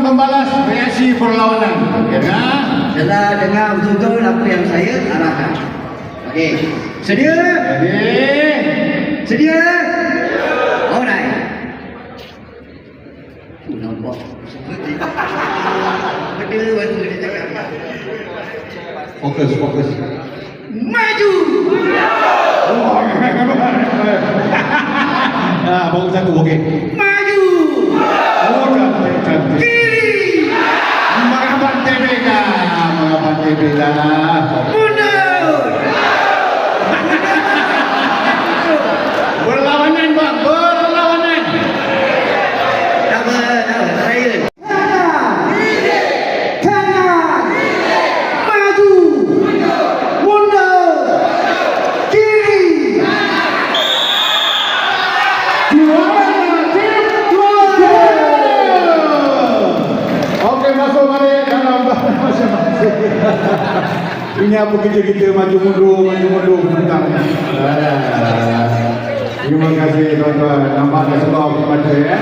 membalas reaksi perlawanan. Ya kan? Setelah dengar betul-betul apa yang saya arahkan. Okey. Sedia? Jadi, Sedia? Alright. Tu nampak. Benda baru dia cakap. fokus, fokus. Maju! Ah, baru satu, okey. Maju! TBK. Mundur! Berlawanan, Bang, berlawanan. Tak apa. Saya. masuk balik. Ini apa kerja kita maju mundur, maju mundur tentang. Terima kasih tuan-tuan. Nampak dah sebab kepada ya.